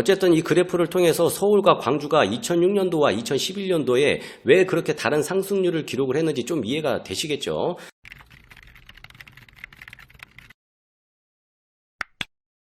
어쨌든 이 그래프를 통해서 서울과 광주가 2006년도와 2011년도에 왜 그렇게 다른 상승률을 기록을 했는지 좀 이해가 되시겠죠?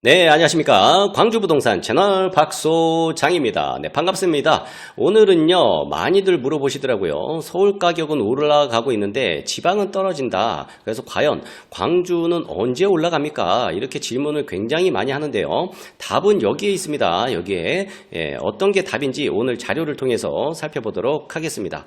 네, 안녕하십니까. 광주부동산 채널 박소장입니다. 네, 반갑습니다. 오늘은요, 많이들 물어보시더라고요. 서울 가격은 올라가고 있는데 지방은 떨어진다. 그래서 과연 광주는 언제 올라갑니까? 이렇게 질문을 굉장히 많이 하는데요. 답은 여기에 있습니다. 여기에. 예, 어떤 게 답인지 오늘 자료를 통해서 살펴보도록 하겠습니다.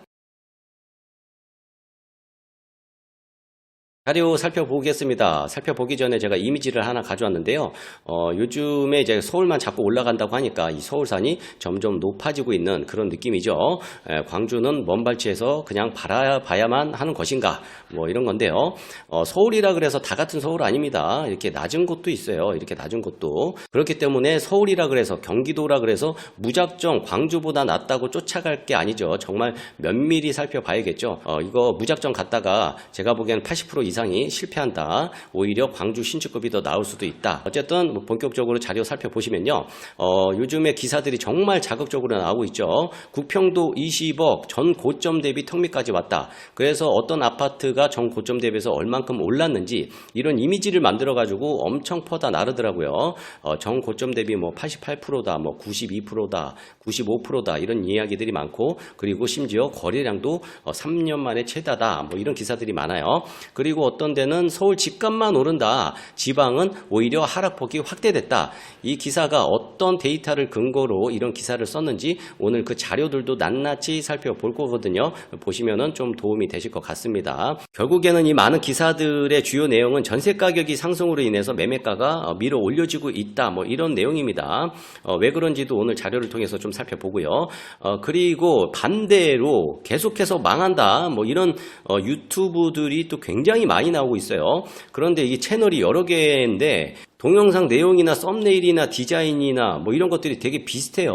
자료 살펴보겠습니다. 살펴보기 전에 제가 이미지를 하나 가져왔는데요. 어, 요즘에 이제 서울만 자꾸 올라간다고 하니까 이 서울산이 점점 높아지고 있는 그런 느낌이죠. 에, 광주는 먼 발치에서 그냥 바라봐야만 하는 것인가? 뭐 이런 건데요. 어, 서울이라 그래서 다 같은 서울 아닙니다. 이렇게 낮은 곳도 있어요. 이렇게 낮은 곳도. 그렇기 때문에 서울이라 그래서 경기도라 그래서 무작정 광주보다 낫다고 쫓아갈 게 아니죠. 정말 면밀히 살펴봐야겠죠. 어, 이거 무작정 갔다가 제가 보기엔 80% 이상 이 실패한다. 오히려 광주 신축급이 더 나올 수도 있다. 어쨌든 뭐 본격적으로 자료 살펴보시면요. 어, 요즘에 기사들이 정말 자극적으로 나오고 있죠. 구평도 20억 전 고점 대비 턱밑까지 왔다. 그래서 어떤 아파트가 전 고점 대비해서 얼만큼 올랐는지 이런 이미지를 만들어 가지고 엄청 퍼다 나르더라고요. 어, 전 고점 대비 뭐 88%다, 뭐 92%다, 95%다 이런 이야기들이 많고 그리고 심지어 거래량도 어, 3년 만에 최다다 뭐 이런 기사들이 많아요. 그리고 어떤 데는 서울 집값만 오른다. 지방은 오히려 하락폭이 확대됐다. 이 기사가 어떤 데이터를 근거로 이런 기사를 썼는지 오늘 그 자료들도 낱낱이 살펴볼 거거든요. 보시면은 좀 도움이 되실 것 같습니다. 결국에는 이 많은 기사들의 주요 내용은 전세 가격이 상승으로 인해서 매매가가 어, 밀어 올려지고 있다. 뭐 이런 내용입니다. 어, 왜 그런지도 오늘 자료를 통해서 좀 살펴보고요. 어, 그리고 반대로 계속해서 망한다. 뭐 이런 어, 유튜브들이 또 굉장히 많이 나오고 있어요. 그런데 이 채널이 여러 개인데 동영상 내용이나 썸네일이나 디자인이나 뭐 이런 것들이 되게 비슷해요.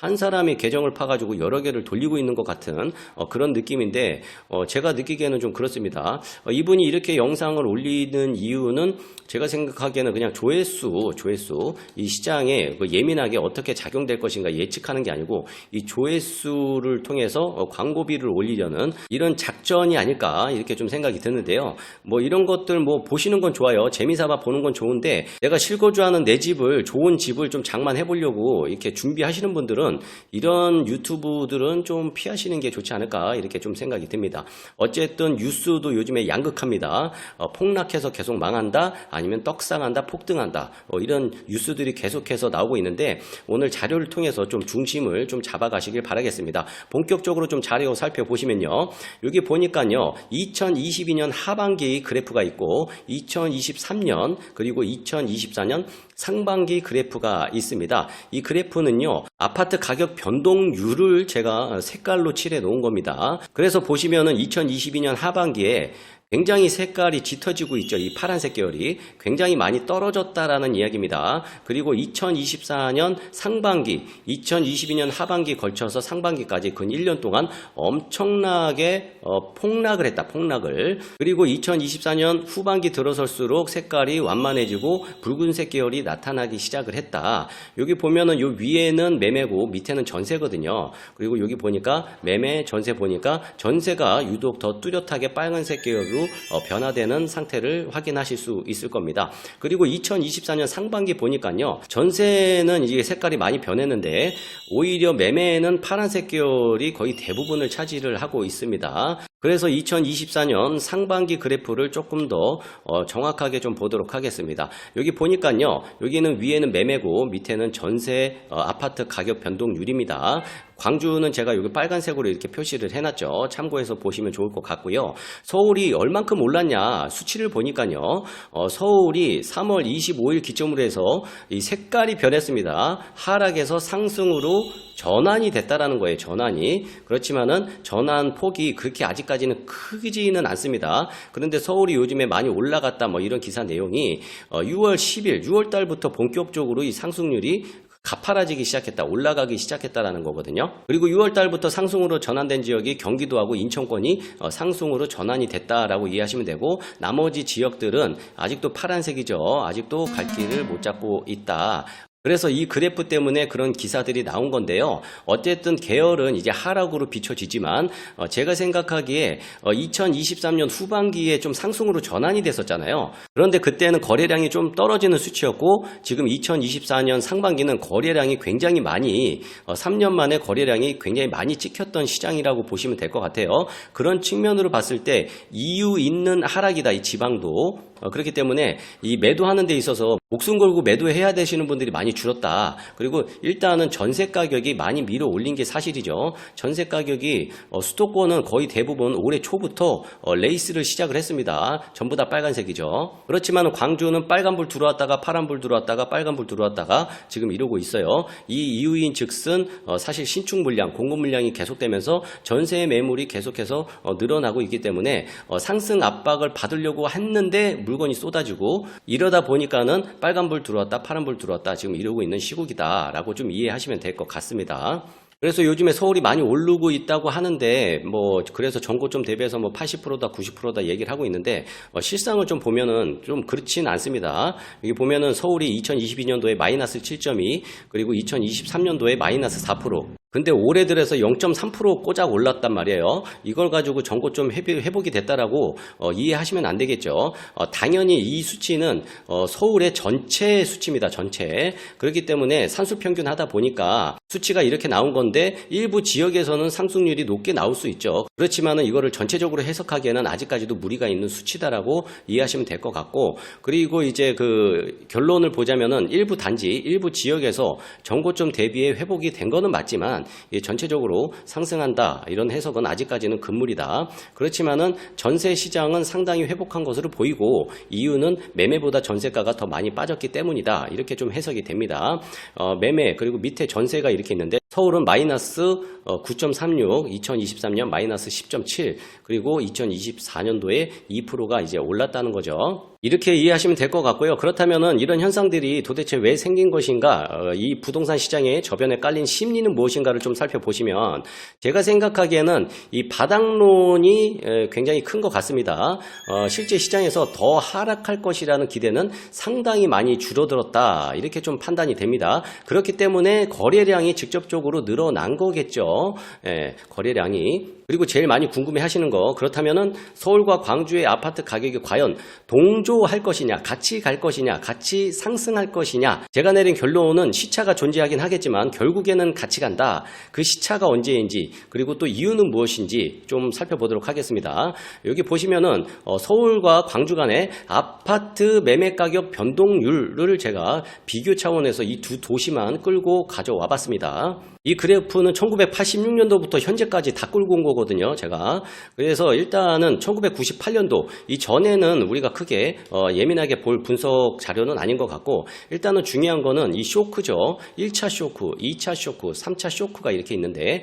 한 사람이 계정을 파가지고 여러 개를 돌리고 있는 것 같은 어, 그런 느낌인데 어, 제가 느끼기에는 좀 그렇습니다. 어, 이분이 이렇게 영상을 올리는 이유는 제가 생각하기에는 그냥 조회수, 조회수 이 시장에 그 예민하게 어떻게 작용될 것인가 예측하는 게 아니고 이 조회수를 통해서 어, 광고비를 올리려는 이런 작전이 아닐까 이렇게 좀 생각이 드는데요. 뭐 이런 것들 뭐 보시는 건 좋아요. 재미삼아 보는 건 좋은데 내가 실거주하는 내 집을 좋은 집을 좀 장만해 보려고 이렇게 준비하시는 분들은 이런 유튜브들은 좀 피하시는 게 좋지 않을까 이렇게 좀 생각이 듭니다. 어쨌든 뉴스도 요즘에 양극합니다. 어, 폭락해서 계속 망한다 아니면 떡상한다 폭등한다 어, 이런 뉴스들이 계속해서 나오고 있는데 오늘 자료를 통해서 좀 중심을 좀 잡아가시길 바라겠습니다. 본격적으로 좀 자료 살펴보시면요. 여기 보니까요. 2022년 하반기 그래프가 있고 2023년 그리고 2024년 상반기 그래프가 있습니다. 이 그래프는요. 아파트 가격 변동률을 제가 색깔로 칠해 놓은 겁니다. 그래서 보시면은 2022년 하반기에 굉장히 색깔이 짙어지고 있죠. 이 파란색 계열이 굉장히 많이 떨어졌다라는 이야기입니다. 그리고 2024년 상반기, 2022년 하반기 걸쳐서 상반기까지 근 1년 동안 엄청나게 어, 폭락을 했다. 폭락을. 그리고 2024년 후반기 들어설수록 색깔이 완만해지고 붉은색 계열이 나타나기 시작을 했다. 여기 보면은 요 위에는 매매고 밑에는 전세거든요. 그리고 여기 보니까 매매 전세 보니까 전세가 유독 더 뚜렷하게 빨간색 계열로 어, 변화되는 상태를 확인하실 수 있을 겁니다. 그리고 2024년 상반기 보니까요. 전세는 이게 색깔이 많이 변했는데 오히려 매매는 파란색 계열이 거의 대부분을 차지를 하고 있습니다. 그래서 2024년 상반기 그래프를 조금 더 어, 정확하게 좀 보도록 하겠습니다. 여기 보니까요. 여기는 위에는 매매고 밑에는 전세 어, 아파트 가격 변동률입니다. 광주는 제가 여기 빨간색으로 이렇게 표시를 해놨죠. 참고해서 보시면 좋을 것 같고요. 서울이 얼만큼 올랐냐 수치를 보니까요. 어, 서울이 3월 25일 기점으로 해서 이 색깔이 변했습니다. 하락에서 상승으로 전환이 됐다라는 거예요. 전환이. 그렇지만은 전환 폭이 그렇게 아직까지는 크지는 않습니다. 그런데 서울이 요즘에 많이 올라갔다 뭐 이런 기사 내용이 어, 6월 10일, 6월 달부터 본격적으로 이 상승률이 가파라지기 시작했다, 올라가기 시작했다라는 거거든요. 그리고 6월 달부터 상승으로 전환된 지역이 경기도하고 인천권이 어, 상승으로 전환이 됐다라고 이해하시면 되고 나머지 지역들은 아직도 파란색이죠. 아직도 갈 길을 못 잡고 있다. 그래서 이 그래프 때문에 그런 기사들이 나온 건데요. 어쨌든 계열은 이제 하락으로 비춰지지만 어, 제가 생각하기에 2023년 후반기에 좀 상승으로 전환이 됐었잖아요. 그런데 그때는 거래량이 좀 떨어지는 수치였고 지금 2024년 상반기는 거래량이 굉장히 많이 어, 3년 만에 거래량이 굉장히 많이 찍혔던 시장이라고 보시면 될 것 같아요. 그런 측면으로 봤을 때 이유 있는 하락이다 이 지방도 어, 그렇기 때문에 이 매도하는 데 있어서 목숨 걸고 매도해야 되시는 분들이 많이 줄었다. 그리고 일단은 전세 가격이 많이 밀어 올린 게 사실이죠. 전세 가격이 어, 수도권은 거의 대부분 올해 초부터 어, 레이스를 시작을 했습니다. 전부 다 빨간색이죠. 그렇지만 광주는 빨간불 들어왔다가 파란불 들어왔다가 빨간불 들어왔다가 지금 이러고 있어요. 이 이유인 즉슨 어, 사실 신축 물량, 공급 물량이 계속되면서 전세 매물이 계속해서 어, 늘어나고 있기 때문에 어, 상승 압박을 받으려고 했는데 물건이 쏟아지고 이러다 보니까는 빨간불 들어왔다, 파란불 들어왔다 지금 이러고 있는 시국이다라고 좀 이해하시면 될 것 같습니다. 그래서 요즘에 서울이 많이 오르고 있다고 하는데 뭐 그래서 전고점 대비해서 뭐 80%다 90%다 얘기를 하고 있는데 어, 실상을 좀 보면은 좀 그렇진 않습니다. 여기 보면은 서울이 2022년도에 마이너스 7.2 그리고 2023년도에 마이너스 4% 근데 올해 들어서 0.3% 꼬작 올랐단 말이에요. 이걸 가지고 전고점 회복이 됐다라고 어, 이해하시면 안 되겠죠. 어, 당연히 이 수치는 어, 서울의 전체 수치입니다. 전체. 그렇기 때문에 산수 평균 하다 보니까 수치가 이렇게 나온 건데 일부 지역에서는 상승률이 높게 나올 수 있죠. 그렇지만은 이거를 전체적으로 해석하기에는 아직까지도 무리가 있는 수치다라고 이해하시면 될 것 같고 그리고 이제 그 결론을 보자면은 일부 단지 일부 지역에서 전고점 대비에 회복이 된 거는 맞지만 이게 전체적으로 상승한다 이런 해석은 아직까지는 금물이다. 그렇지만은 전세 시장은 상당히 회복한 것으로 보이고 이유는 매매보다 전세가가 더 많이 빠졌기 때문이다. 이렇게 좀 해석이 됩니다. 어, 매매 그리고 밑에 전세가 이렇게 있는데 서울은 마이너스 어, 9.36, 2023년 마이너스 10.7, 그리고 2024년도에 2%가 이제 올랐다는 거죠. 이렇게 이해하시면 될 것 같고요. 그렇다면은 이런 현상들이 도대체 왜 생긴 것인가, 어, 이 부동산 시장의 저변에 깔린 심리는 무엇인가를 좀 살펴보시면 제가 생각하기에는 이 바닥론이 에, 굉장히 큰 것 같습니다. 어, 실제 시장에서 더 하락할 것이라는 기대는 상당히 많이 줄어들었다. 이렇게 좀 판단이 됩니다. 그렇기 때문에 거래량이 직접적으로 늘어난 거겠죠. 예, 거래량이. 그리고 제일 많이 궁금해 하시는 거, 그렇다면은 서울과 광주의 아파트 가격이 과연 동조할 것이냐, 같이 갈 것이냐, 같이 상승할 것이냐. 제가 내린 결론은 시차가 존재하긴 하겠지만 결국에는 같이 간다. 그 시차가 언제인지, 그리고 또 이유는 무엇인지 좀 살펴보도록 하겠습니다. 여기 보시면은 어, 서울과 광주 간의 아파트 매매 가격 변동률을 제가 비교 차원에서 이 두 도시만 끌고 가져와 봤습니다. 이 그래프는 1986년도부터 현재까지 다 끌고 온 거 거든요, 제가. 그래서 일단은 1998년도 이 전에는 우리가 크게 어, 예민하게 볼 분석 자료는 아닌 것 같고 일단은 중요한 거는 이 쇼크죠. 1차 쇼크, 2차 쇼크, 3차 쇼크가 이렇게 있는데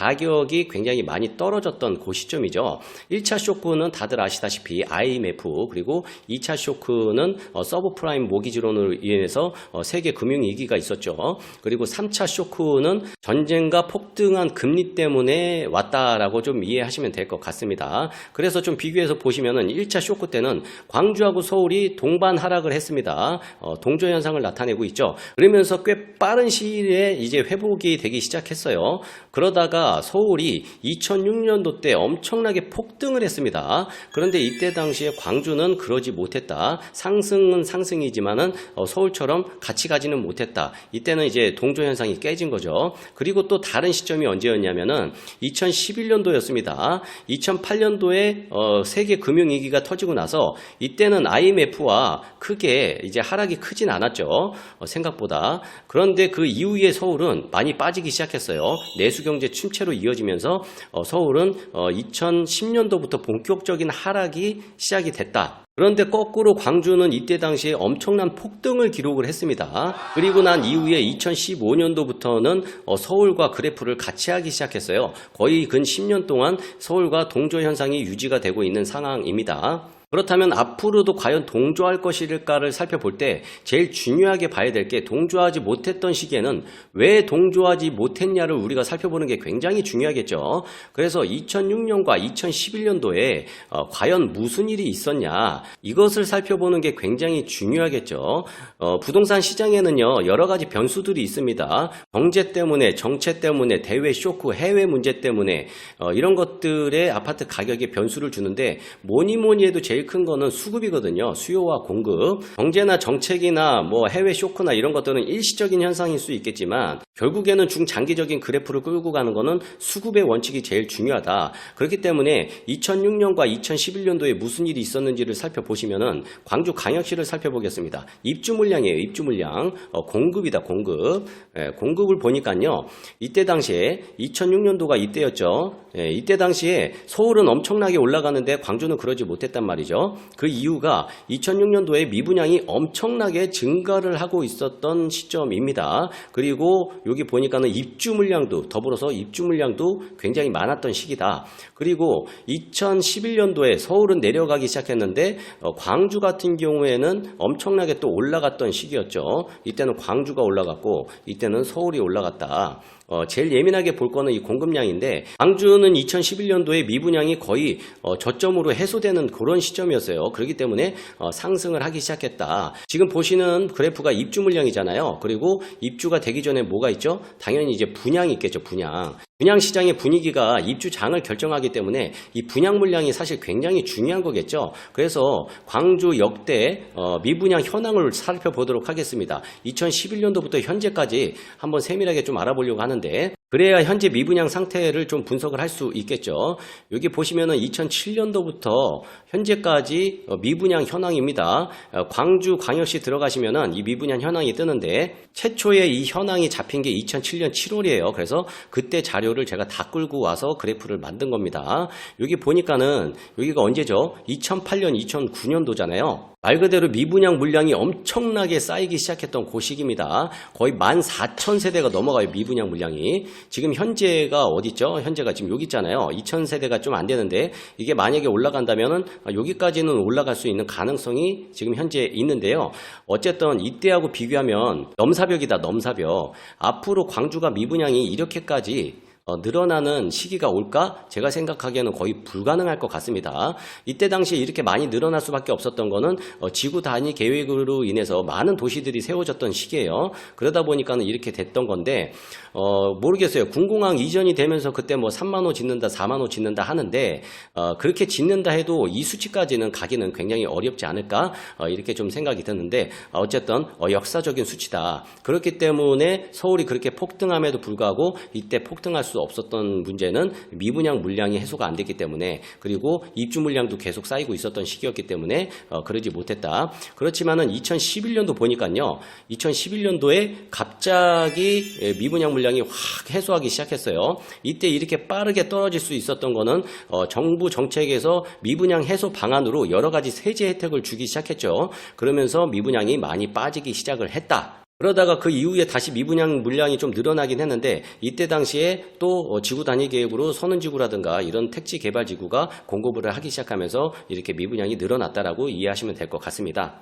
가격이 굉장히 많이 떨어졌던 그 시점이죠. 1차 쇼크는 다들 아시다시피 IMF 그리고 2차 쇼크는 어, 서브프라임 모기지론으로 인해서 어, 세계 금융위기가 있었죠. 그리고 3차 쇼크는 전쟁과 폭등한 금리 때문에 왔다라고 좀 이해하시면 될 것 같습니다. 그래서 좀 비교해서 보시면은 1차 쇼크 때는 광주하고 서울이 동반 하락을 했습니다. 어, 동조 현상을 나타내고 있죠. 그러면서 꽤 빠른 시일에 이제 회복이 되기 시작했어요. 그러다가 서울이 2006년도 때 엄청나게 폭등을 했습니다. 그런데 이때 당시에 광주는 그러지 못했다. 상승은 상승이지만은 어, 서울처럼 같이 가지는 못했다. 이때는 이제 동조 현상이 깨진 거죠. 그리고 또 다른 시점이 언제였냐면은 2011년도였습니다. 2008년도에 어, 세계 금융 위기가 터지고 나서 이때는 IMF와 크게 이제 하락이 크진 않았죠. 어, 생각보다. 그런데 그 이후에 서울은 많이 빠지기 시작했어요. 내수 경제 침체 로 이어지면서 어, 서울은 2010년도부터 본격적인 하락이 시작이 됐다. 그런데 거꾸로 광주는 이때 당시에 엄청난 폭등을 기록을 했습니다. 그리고 난 이후에 2015년도부터는 어, 서울과 그래프를 같이 하기 시작했어요. 거의 근 10년 동안 서울과 동조 현상이 유지가 되고 있는 상황입니다. 그렇다면 앞으로도 과연 동조할 것일까를 살펴볼 때 제일 중요하게 봐야 될 게 동조하지 못했던 시기에는 왜 동조하지 못했냐를 우리가 살펴보는 게 굉장히 중요하겠죠. 그래서 2006년과 2011년도에 어, 과연 무슨 일이 있었냐 이것을 살펴보는 게 굉장히 중요하겠죠. 어, 부동산 시장에는요 여러 가지 변수들이 있습니다. 경제 때문에 정체 때문에 대외 쇼크 해외 문제 때문에 어, 이런 것들의 아파트 가격에 변수를 주는데 뭐니 뭐니 해도 제일 큰 거는 수급이거든요. 수요와 공급. 경제나 정책이나 뭐 해외 쇼크나 이런 것들은 일시적인 현상일 수 있겠지만 결국에는 중장기적인 그래프를 끌고 가는 거는 수급의 원칙이 제일 중요하다. 그렇기 때문에 2006년과 2011년도에 무슨 일이 있었는지를 살펴보시면은 광주 광역시를 살펴보겠습니다. 입주 물량이에요. 입주 물량. 어, 공급이다. 공급. 예, 공급을 보니까요. 이때 당시에 2006년도가 이때였죠. 예, 이때 당시에 서울은 엄청나게 올라가는데 광주는 그러지 못했단 말이죠. 그 이유가 2006년도에 미분양이 엄청나게 증가를 하고 있었던 시점입니다. 그리고 여기 보니까는 입주 물량도 더불어서 입주 물량도 굉장히 많았던 시기다. 그리고 2011년도에 서울은 내려가기 시작했는데 어, 광주 같은 경우에는 엄청나게 또 올라갔던 시기였죠. 이때는 광주가 올라갔고 이때는 서울이 올라갔다. 어, 제일 예민하게 볼 거는 이 공급량인데 광주는 2011년도에 미분양이 거의 어, 저점으로 해소되는 그런 시점이었어요. 그렇기 때문에 어, 상승을 하기 시작했다. 지금 보시는 그래프가 입주 물량이잖아요. 그리고 입주가 되기 전에 뭐가 있죠? 당연히 이제 분양이 있겠죠. 분양. 분양 시장의 분위기가 입주장을 결정하기 때문에 이 분양 물량이 사실 굉장히 중요한 거겠죠. 그래서 광주 역대 어, 미분양 현황을 살펴보도록 하겠습니다. 2011년도부터 현재까지 한번 세밀하게 좀 알아보려고 하는데 그래야 현재 미분양 상태를 좀 분석을 할 수 있겠죠. 여기 보시면은 2007년도부터 현재까지 어, 미분양 현황입니다. 어, 광주 광역시 들어가시면은 이 미분양 현황이 뜨는데 최초에 이 현황이 잡힌 게 2007년 7월이에요. 그래서 그때 자료를 제가 다 끌고 와서 그래프를 만든 겁니다. 여기 보니까는 여기가 언제죠? 2008년, 2009년도잖아요. 말 그대로 미분양 물량이 엄청나게 쌓이기 시작했던 그 시기입니다. 거의 14,000세대가 넘어가요, 미분양 물량이. 지금 현재가 어딨죠? 현재가 지금 여기 있잖아요. 2,000세대가 좀 안 되는데 이게 만약에 올라간다면은 여기까지는 올라갈 수 있는 가능성이 지금 현재 있는데요. 어쨌든 이때하고 비교하면 넘사벽이다, 넘사벽. 앞으로 광주가 미분양이 이렇게까지 어, 늘어나는 시기가 올까? 제가 생각하기에는 거의 불가능할 것 같습니다. 이때 당시에 이렇게 많이 늘어날 수밖에 없었던 거는 어, 지구 단위 계획으로 인해서 많은 도시들이 세워졌던 시기예요. 그러다 보니까는 이렇게 됐던 건데 어, 모르겠어요. 군공항 이전이 되면서 그때 뭐 3만 호 짓는다, 4만 호 짓는다 하는데 어, 그렇게 짓는다 해도 이 수치까지는 가기는 굉장히 어렵지 않을까? 어, 이렇게 좀 생각이 드는데 어, 어쨌든 어, 역사적인 수치다. 그렇기 때문에 서울이 그렇게 폭등함에도 불구하고 이때 폭등할 수 없었던 문제는 미분양 물량이 해소가 안 됐기 때문에 그리고 입주 물량도 계속 쌓이고 있었던 시기였기 때문에 어, 그러지 못했다. 그렇지만은 2011년도 보니까요. 2011년도에 갑자기 예, 미분양 물량이 확 해소하기 시작했어요. 이때 이렇게 빠르게 떨어질 수 있었던 거는 어, 정부 정책에서 미분양 해소 방안으로 여러 가지 세제 혜택을 주기 시작했죠. 그러면서 미분양이 많이 빠지기 시작을 했다. 그러다가 그 이후에 다시 미분양 물량이 좀 늘어나긴 했는데 이때 당시에 또 어, 지구 단위 계획으로 선은지구라든가 이런 택지 개발 지구가 공급을 하기 시작하면서 이렇게 미분양이 늘어났다라고 이해하시면 될 것 같습니다.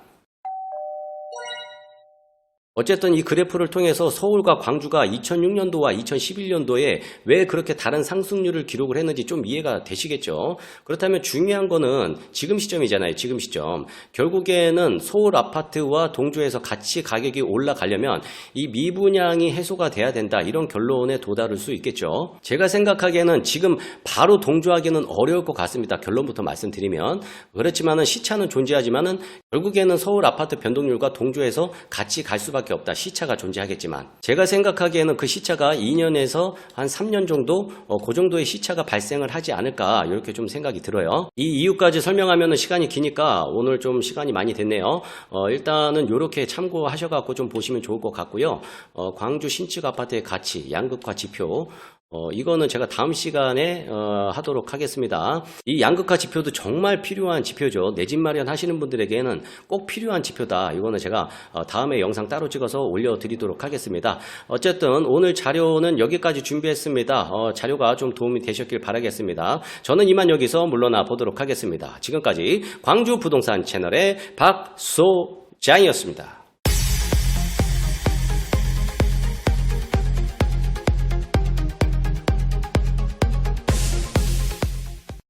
어쨌든 이 그래프를 통해서 서울과 광주가 2006년도와 2011년도에 왜 그렇게 다른 상승률을 기록을 했는지 좀 이해가 되시겠죠. 그렇다면 중요한 거는 지금 시점이잖아요. 지금 시점. 결국에는 서울 아파트와 동조에서 같이 가격이 올라가려면 이 미분양이 해소가 돼야 된다. 이런 결론에 도달할 수 있겠죠. 제가 생각하기에는 지금 바로 동조하기는 어려울 것 같습니다. 결론부터 말씀드리면. 그렇지만은 시차는 존재하지만은 결국에는 서울 아파트 변동률과 동조에서 같이 갈 수밖에 없다. 시차가 존재하겠지만 제가 생각하기에는 그 시차가 2년에서 한 3년 정도 어, 그 정도의 시차가 발생을 하지 않을까 이렇게 좀 생각이 들어요. 이 이유까지 설명하면 시간이 기니까 오늘 좀 시간이 많이 됐네요. 어, 일단은 이렇게 참고하셔갖고 좀 보시면 좋을 것 같고요. 어, 광주 신축 아파트의 가치, 양극화 지표 어, 이거는 제가 다음 시간에 어, 하도록 하겠습니다. 이 양극화 지표도 정말 필요한 지표죠. 내 집 마련 하시는 분들에게는 꼭 필요한 지표다. 이거는 제가 어, 다음에 영상 따로 찍어서 올려드리도록 하겠습니다. 어쨌든 오늘 자료는 여기까지 준비했습니다. 어, 자료가 좀 도움이 되셨길 바라겠습니다. 저는 이만 여기서 물러나 보도록 하겠습니다. 지금까지 광주 부동산 채널의 박소장이었습니다.